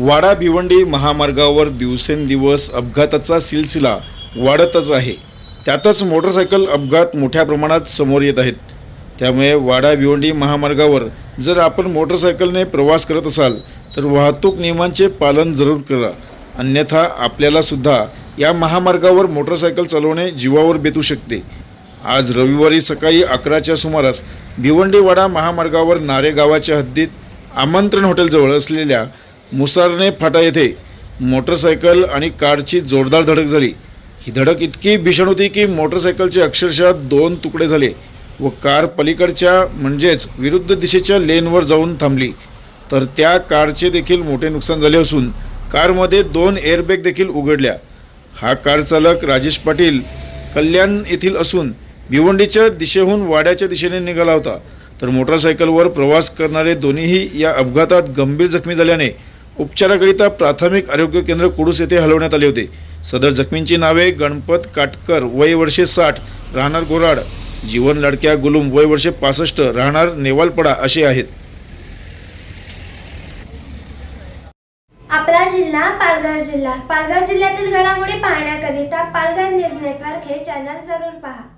वाडा भिवंडी महामार्गावर दिवसेंदिवस अपघाताचा सिलसिला वाढतच आहे. त्यातच मोटरसायकल अपघात मोठ्या प्रमाणात समोर येत आहेत. त्यामुळे वाडा भिवंडी महामार्गावर जर आपण मोटरसायकलने प्रवास करत असाल तर वाहतूक नियमांचे पालन जरूर करा. अन्यथा आपल्यालासुद्धा या महामार्गावर मोटरसायकल चालवणे जीवावर बेतू शकते. आज रविवारी सकाळी अकराच्या सुमारास भिवंडीवाडा महामार्गावर नारे गावाच्या हद्दीत आमंत्रण हॉटेलजवळ असलेल्या मुसारने फाटा येथे मोटरसायकल आणि कारची जोरदार धडक झाली. ही धडक इतकी भीषण होती की मोटरसायकलचे अक्षरशः दोन तुकडे झाले व कार पलीकडच्या म्हणजेच विरुद्ध दिशेच्या लेनवर जाऊन थांबली. तर त्या कारचे देखील मोठे नुकसान झाले असून कारमध्ये दोन एअरबॅग देखील उघडल्या. हा कार चालक राजेश पाटील कल्याण येथील असून भिवंडीच्या दिशेहून वाड्याच्या दिशेने निघाला होता. तर मोटरसायकलवर प्रवास करणारे दोन्हीही या अपघातात गंभीर जखमी झाल्याने उपचाराकरिता प्राथमिक आरोग्य केंद्र कुडूस येथे हलवण्यात आले होते. सदर जखमींची नावे गणपत काटकर वय वर्षे साठ राहणार गोराड जीवन लाडक्या गुलुम वय वर्षे पासष्ट राहणार नेवालपडा असे आहेत. आपला जिल्हा पालघर जिल्हा. पालघर जिल्ह्यातील घडामोडी पाहण्याकरिता पालघर न्यूज नेटवर्क हे चॅनल जरूर पहा.